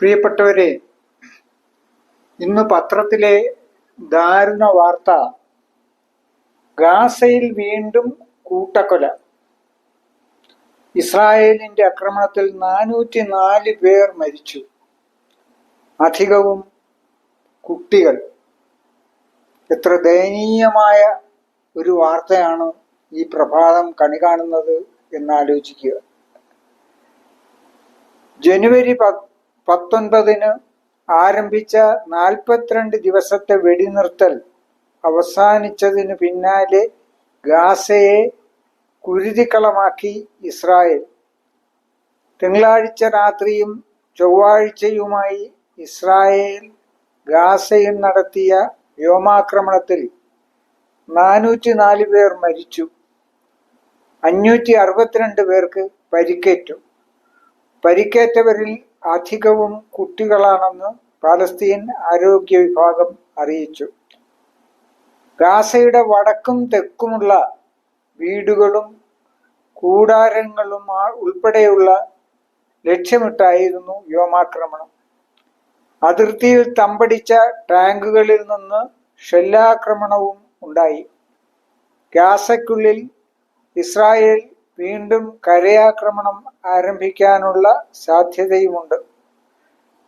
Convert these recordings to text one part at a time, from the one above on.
പ്രിയപ്പെട്ടവരെ ഇന്ന് പത്രത്തിലെ ദാരുണ വാർത്ത. ഗാസയിൽ വീണ്ടും കൂട്ടക്കൊല. ഇസ്രായേലിന്റെ ആക്രമണത്തിൽ നാനൂറ്റി നാല് പേർ മരിച്ചു. അധികവും കുട്ടികൾ. എത്ര ദയനീയമായ ഒരു വാർത്തയാണ് ഈ പ്രഭാതം കണി കാണുന്നത് എന്നാലോചിക്കുക. ജനുവരി പ- പത്തൊൻപതിന് ആരംഭിച്ച നാൽപ്പത്തിരണ്ട് ദിവസത്തെ വെടിനിർത്തൽ അവസാനിച്ചതിനു പിന്നാലെ ഗാസയെ കുരുതിക്കളമാക്കി ഇസ്രായേൽ. തിങ്കളാഴ്ച രാത്രിയും ചൊവ്വാഴ്ചയുമായി ഇസ്രായേൽ ഗാസയിൽ നടത്തിയ വ്യോമാക്രമണത്തിൽ നാനൂറ്റി നാല് പേർ മരിച്ചു. അഞ്ഞൂറ്റി അറുപത്തിരണ്ട് പേർക്ക് പരിക്കേറ്റു. പരിക്കേറ്റവരിൽ അധികവും കുട്ടികളാണെന്ന് പാലസ്തീൻ ആരോഗ്യ വിഭാഗം അറിയിച്ചു. ഗാസയുടെ വടക്കും തെക്കുമുള്ള വീടുകളും കൂടാരങ്ങളും ഉൾപ്പെടെയുള്ള ലക്ഷ്യമിട്ടായിരുന്നു വ്യോമാക്രമണം. അതിർത്തിയിൽ തമ്പടിച്ച ടാങ്കുകളിൽ നിന്ന് ഷെല്ലാക്രമണവും ഉണ്ടായി. ഗാസയ്ക്കുള്ളിൽ ഇസ്രായേൽ വീണ്ടും കരയാക്രമണം ആരംഭിക്കാനുള്ള സാധ്യതയുമുണ്ട്.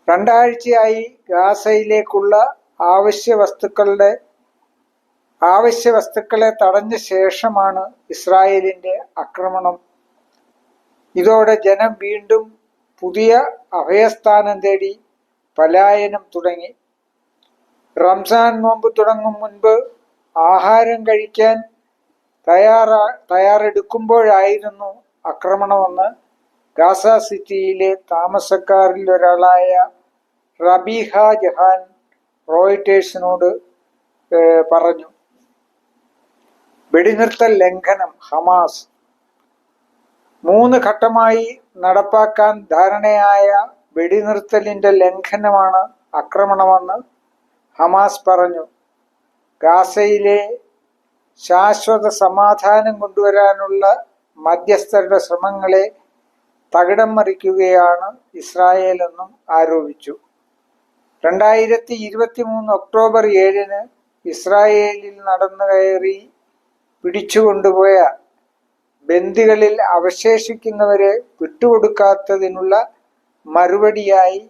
രണ്ടാഴ്ചയായി ഗാസയിലേക്കുള്ള ആവശ്യ വസ്തുക്കളുടെ ആവശ്യ വസ്തുക്കളെ തടഞ്ഞ ശേഷമാണ് ഇസ്രായേലിന്റെ ആക്രമണം. ഇതോടെ ജനം വീണ്ടും പുതിയ അഭയസ്ഥാനം തേടി പലായനം തുടങ്ങി. റംസാൻ നോമ്പ് തുടങ്ങും മുൻപ് ആഹാരം കഴിക്കാൻ തയ്യാറാ തയ്യാറെടുക്കുമ്പോഴായിരുന്നു ആക്രമണമെന്ന് ഗാസ സിറ്റിയിലെ താമസക്കാരിൽ ഒരാളായ റബീഹ ജഹാൻ റോയിറ്റേഴ്സിനോട് പറഞ്ഞു വെടിനിർത്തൽ ലംഘനം ഹമാസ്. മൂന്ന് ഘട്ടമായി നടപ്പാക്കാൻ ധാരണയായ വെടിനിർത്തലിന്റെ ലംഘനമാണ് ആക്രമണമെന്ന് ഹമാസ് പറഞ്ഞു. ഗാസയിലെ ശാശ്വത സമാധാനം കൊണ്ടുവരാനുള്ള മധ്യസ്ഥരുടെ ശ്രമങ്ങളെ തകിടം മറിക്കുകയാണ് ഇസ്രായേൽ എന്നും ആരോപിച്ചു. രണ്ടായിരത്തി ഇരുപത്തി മൂന്ന് ഒക്ടോബർ ഏഴിന് ഇസ്രായേലിൽ നടന്നു കയറി പിടിച്ചുകൊണ്ടുപോയ ബന്ദികളിൽ അവശേഷിക്കുന്നവരെ വിട്ടുകൊടുക്കാത്തതിനുള്ള മറുപടിയായി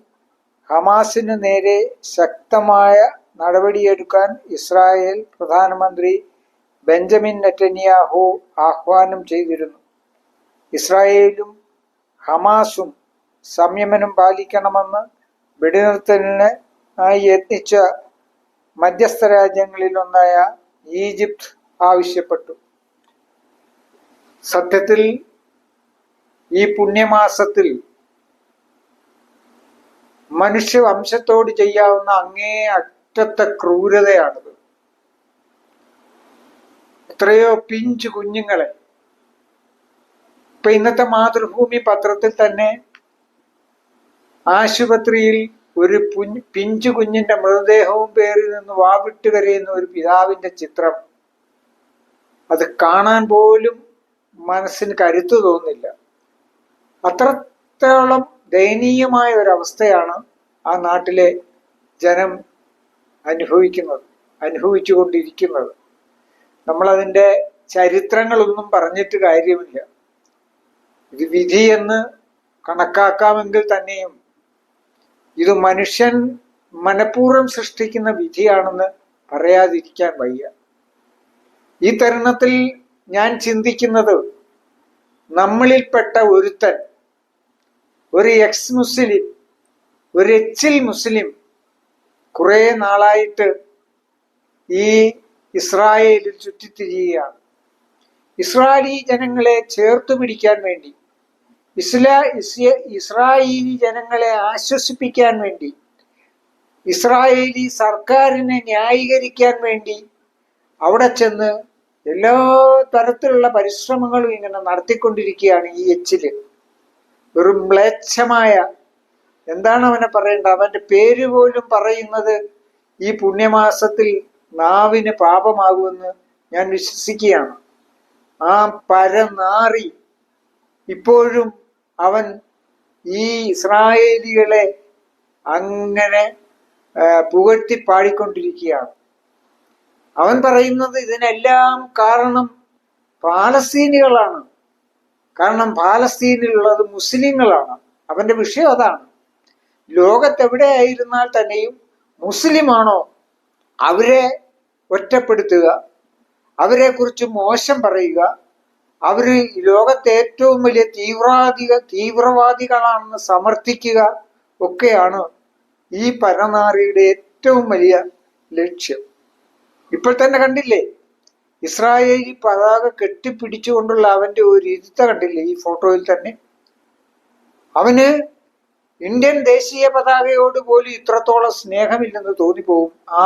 ഹമാസിനു നേരെ ശക്തമായ നടപടിയെടുക്കാൻ ഇസ്രായേൽ പ്രധാനമന്ത്രി ബെഞ്ചമിൻ നെറ്റന്യാഹു ആഹ്വാനം ചെയ്തിരുന്നു. ഇസ്രായേലും ഹമാസും സംയമനം പാലിക്കണമെന്ന് വെടിനിർത്തലിന് യത്നിച്ച മധ്യസ്ഥ രാജ്യങ്ങളിലൊന്നായ ഈജിപ്ത് ആവശ്യപ്പെട്ടു. സത്യത്തിൽ ഈ പുണ്യമാസത്തിൽ മനുഷ്യവംശത്തോട് ചെയ്യാവുന്ന അങ്ങേ അറ്റത്തെ ക്രൂരതയാണിത്. എത്രയോ പിഞ്ചു കുഞ്ഞുങ്ങളെ. ഇപ്പൊ ഇന്നത്തെ മാതൃഭൂമി പത്രത്തിൽ തന്നെ ആശുപത്രിയിൽ ഒരു പിഞ്ചു കുഞ്ഞിന്റെ മൃതദേഹവും പേരിൽ നിന്ന് വാവിട്ട് കരയുന്ന ഒരു പിതാവിന്റെ ചിത്രം. അത് കാണാൻ പോലും മനസ്സിന് കരുത്തു തോന്നില്ല. അത്രത്തോളം ദയനീയമായ ഒരവസ്ഥയാണ് ആ നാട്ടിലെ ജനം അനുഭവിക്കുന്നത് അനുഭവിച്ചുകൊണ്ടിരിക്കുന്നത്. നമ്മളതിന്റെ ചരിത്രങ്ങളൊന്നും പറഞ്ഞിട്ട് കാര്യമില്ല. ഇത് വിധി എന്ന് കണക്കാക്കാമെങ്കിൽ തന്നെയും ഇത് മനുഷ്യൻ മനഃപൂർവം സൃഷ്ടിക്കുന്ന വിധിയാണെന്ന് പറയാതിരിക്കാൻ വയ്യ. ഈ തരുണത്തിൽ ഞാൻ ചിന്തിക്കുന്നത് നമ്മളിൽപ്പെട്ട ഒരുത്തൻ ഒരു എക്സ് മുസ്ലിം ഒരു എച്ചിൽ മുസ്ലിം കുറേ നാളായിട്ട് ഈ ഇസ്രായേലിൽ ചുറ്റിത്തിരിയുകയാണ്. ഇസ്രായേലി ജനങ്ങളെ ചേർത്തു പിടിക്കാൻ വേണ്ടി ഇസ്ലാ ഇസ്രായേലി ജനങ്ങളെ ആശ്വസിപ്പിക്കാൻ വേണ്ടി ഇസ്രായേലി സർക്കാരിനെ ന്യായീകരിക്കാൻ വേണ്ടി അവിടെ ചെന്ന് എല്ലാ തരത്തിലുള്ള പരിശ്രമങ്ങളും ഇങ്ങനെ നടത്തിക്കൊണ്ടിരിക്കുകയാണ് ഈ എച്ചിൽ ഒരു മ്ലേച്ഛമായ എന്താണ് അവനെ പറയേണ്ടത്? അവന്റെ പേര് പോലും പറയുന്നത് ഈ പുണ്യമാസത്തിൽ നാവിന് പാപമാകുമെന്ന് ഞാൻ വിശ്വസിക്കുകയാണ്. ആ പരനാറി ഇപ്പോഴും അവൻ ഈ ഇസ്രായേലികളെ അങ്ങനെ പുകഴ്ത്തി പാടിക്കൊണ്ടിരിക്കുകയാണ്. അവൻ പറയുന്നത് ഇതിനെല്ലാം കാരണം പാലസ്തീനികളാണ്. കാരണം പാലസ്തീനിലുള്ളത് മുസ്ലിങ്ങളാണ്. അവന്റെ വിഷയം അതാണ്. ലോകത്തെവിടെയായിരുന്നാൽ തന്നെയും മുസ്ലിമാണോ അവരെ ഒറ്റപ്പെടുത്തുക അവരെ കുറിച്ച് മോശം പറയുക. അവർ ഈ ലോകത്തെ ഏറ്റവും വലിയ തീവ്രവാദിക തീവ്രവാദികളാണെന്ന് സമർത്ഥിക്കുക ഒക്കെയാണ് ഈ പരനാറിയുടെ ഏറ്റവും വലിയ ലക്ഷ്യം. ഇപ്പോൾ തന്നെ കണ്ടില്ലേ? ഇസ്രായേലി പതാക കെട്ടിപ്പിടിച്ചുകൊണ്ടുള്ള അവന്റെ ഒരു ഇരുത്ത കണ്ടില്ലേ ഈ ഫോട്ടോയിൽ തന്നെ? അവന് ഇന്ത്യൻ ദേശീയ പതാകയോട് പോലും ഇത്രത്തോളം സ്നേഹമില്ലെന്ന് തോന്നിപ്പോവും ആ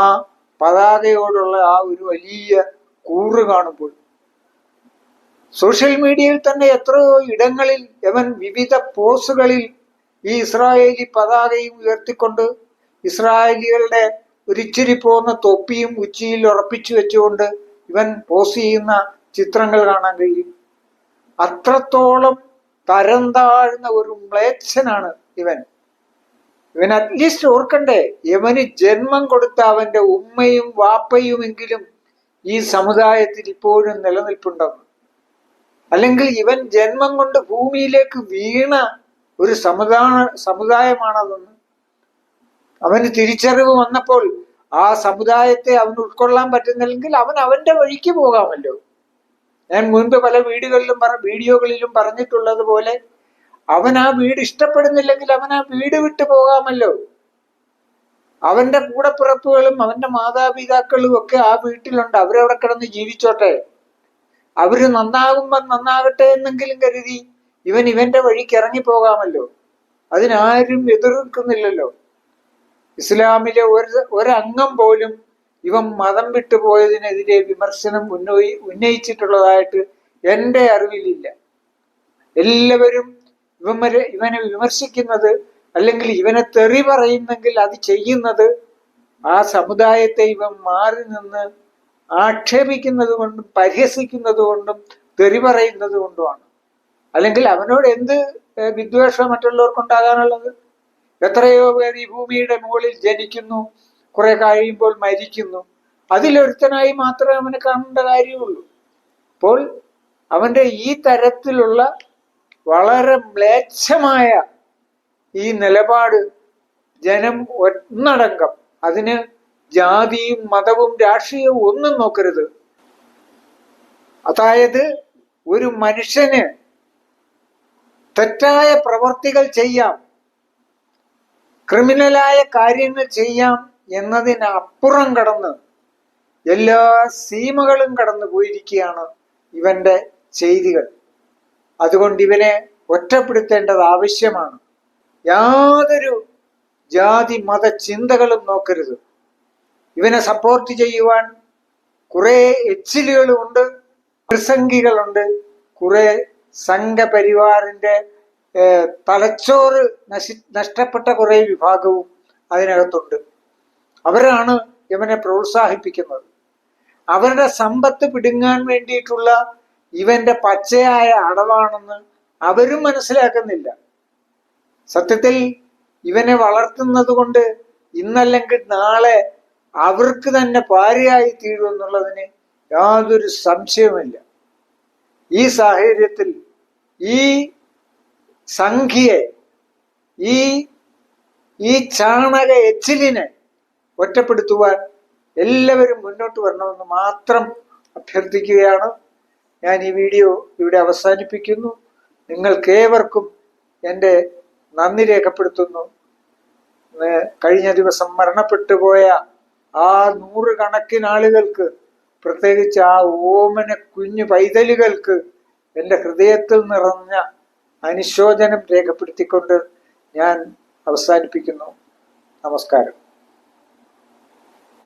പതാകയോടുള്ള ആ ഒരു വലിയ കൂറ് കാണുമ്പോൾ. സോഷ്യൽ മീഡിയയിൽ തന്നെ എത്രയോ ഇടങ്ങളിൽ അവൻ വിവിധ പോസ്റ്റുകളിൽ ഈ ഇസ്രായേലി പതാകയും ഉയർത്തിക്കൊണ്ട് ഇസ്രായേലികളുടെ ഒരിച്ചിരി പോകുന്ന തൊപ്പിയും ഉച്ചിയിൽ ഉറപ്പിച്ചു വെച്ചുകൊണ്ട് ഇവൻ പോസ് ചെയ്യുന്ന ചിത്രങ്ങൾ കാണാൻ കഴിയും. അത്രത്തോളം തരം താഴ്ന്ന ഒരു മ്ലേച്ഛനാണ് ഇവൻ. ഇവൻ അറ്റ്ലീസ്റ്റ് ഓർക്കണ്ടേ യമന് ജന്മം കൊടുത്ത അവന്റെ ഉമ്മയും വാപ്പയുമെങ്കിലും ഈ സമുദായത്തിൽ ഇപ്പോഴും നിലനിൽപ്പുണ്ടെന്ന്. അല്ലെങ്കിൽ ഇവൻ ജന്മം കൊണ്ട് ഭൂമിയിലേക്ക് വീണ ഒരു സമുദായ സമുദായമാണതെന്ന്. അവന് തിരിച്ചറിവ് വന്നപ്പോൾ ആ സമുദായത്തെ അവന് ഉൾക്കൊള്ളാൻ പറ്റുന്നില്ലെങ്കിൽ അവൻ അവന്റെ വഴിക്ക് പോകാമല്ലോ. ഞാൻ മുൻപ് പല വീടുകളിലും വീഡിയോകളിലും പറഞ്ഞിട്ടുള്ളത് പോലെ അവൻ ആ വീട് ഇഷ്ടപ്പെടുന്നില്ലെങ്കിൽ അവൻ ആ വീട് വിട്ടു പോകാമല്ലോ. അവന്റെ കൂടപ്പിറപ്പുകളും അവന്റെ മാതാപിതാക്കളും ഒക്കെ ആ വീട്ടിലുണ്ട്. അവരവിടെ കിടന്ന് ജീവിച്ചോട്ടെ. അവർ നന്നാകുമ്പോൾ നന്നാകട്ടെ എന്നെങ്കിലും കരുതി ഇവൻ ഇവന്റെ വഴിക്ക് ഇറങ്ങി പോകാമല്ലോ അതിനാരും എതിർക്കുന്നില്ലല്ലോ. ഇസ്ലാമിലെ ഒരു ഒരംഗം പോലും ഇവൻ മതം വിട്ടുപോയതിനെതിരെ വിമർശനം ഉന്നയി ഉന്നയിച്ചിട്ടുള്ളതായിട്ട് എന്റെ അറിവിലില്ല. എല്ലാവരും ഇവന്മാരെ ഇവനെ വിമർശിക്കുന്നത് അല്ലെങ്കിൽ ഇവനെ തെറി പറയുന്നെങ്കിൽ അത് ചെയ്യുന്നത് ആ സമുദായത്തെ ഇവൻ മാറി നിന്ന് ആക്ഷേപിക്കുന്നത് കൊണ്ടും പരിഹസിക്കുന്നത് കൊണ്ടും തെറി പറയുന്നത് കൊണ്ടുമാണ്. അല്ലെങ്കിൽ അവനോട് എന്ത് വിദ്വേഷം മറ്റുള്ളവർക്കുണ്ടാകാനുള്ളത് എത്രയോ പേർ ഈ ഭൂമിയുടെ മുകളിൽ ജനിക്കുന്നു കുറെ കഴിയുമ്പോൾ മരിക്കുന്നു. അതിലൊരുത്തനായി മാത്രമേ അവനെ കാണേണ്ട കാര്യമുള്ളൂ. അപ്പോൾ അവന്റെ ഈ തരത്തിലുള്ള വളരെ മ്ലേച്ഛമായ ഈ നിലപാട് ജനം ഒന്നടങ്കം അതിന് ജാതിയും മതവും രാഷ്ട്രീയവും ഒന്നും നോക്കരുത്. അതായത് ഒരു മനുഷ്യന് തെറ്റായ പ്രവർത്തികൾ ചെയ്യാം ക്രിമിനലായ കാര്യങ്ങൾ ചെയ്യാം എന്നതിനപ്പുറം കടന്ന് എല്ലാ സീമകളും കടന്നു പോയിരിക്കുകയാണ് ഇവന്റെ ചെയ്തികൾ. അതുകൊണ്ട് ഇവനെ ഒറ്റപ്പെടുത്തേണ്ടത് ആവശ്യമാണ്. യാതൊരു ജാതി മത ചിന്തകളും നോക്കരുത്. ഇവനെ സപ്പോർട്ട് ചെയ്യുവാൻ കുറെ എച്ചിലുകളുമുണ്ട് പ്രസംഗികളുണ്ട് കുറെ സംഘപരിവാറിന്റെ തലച്ചോറ് നശി നഷ്ടപ്പെട്ട കുറെ വിഭാഗവും അതിനകത്തുണ്ട്. അവരാണ് ഇവനെ പ്രോത്സാഹിപ്പിക്കുന്നത്. അവരുടെ സമ്പത്ത് പിടുങ്ങാൻ വേണ്ടിയിട്ടുള്ള ഇവന്റെ പച്ചയായ അടവാണെന്ന് അവരും മനസ്സിലാക്കുന്നില്ല. സത്യത്തിൽ ഇവനെ വളർത്തുന്നത് കൊണ്ട് ഇന്നല്ലെങ്കിൽ നാളെ അവർക്ക് തന്നെ ഭാര്യയായി തീരുമെന്നുള്ളതിന് യാതൊരു സംശയവുമില്ല. ഈ സാഹചര്യത്തിൽ ഈ സംഖ്യയെ ഈ ഈ ചാണക എച്ചിലിനെ ഒറ്റപ്പെടുത്തുവാൻ എല്ലാവരും മുന്നോട്ട് വരണമെന്ന് മാത്രം അഭ്യർത്ഥിക്കുകയാണ്. ഞാൻ ഈ വീഡിയോ ഇവിടെ അവസാനിപ്പിക്കുന്നു. നിങ്ങൾക്കേവർക്കും എന്റെ നന്ദി രേഖപ്പെടുത്തുന്നു. കഴിഞ്ഞ ദിവസം മരണപ്പെട്ടു പോയ ആ നൂറുകണക്കിന് ആളുകൾക്ക് പ്രത്യേകിച്ച് ആ ഓമന കുഞ്ഞു പൈതലുകൾക്ക് എന്റെ ഹൃദയത്തിൽ നിറഞ്ഞ അനുശോചനം രേഖപ്പെടുത്തിക്കൊണ്ട് ഞാൻ അവസാനിപ്പിക്കുന്നു. നമസ്കാരം.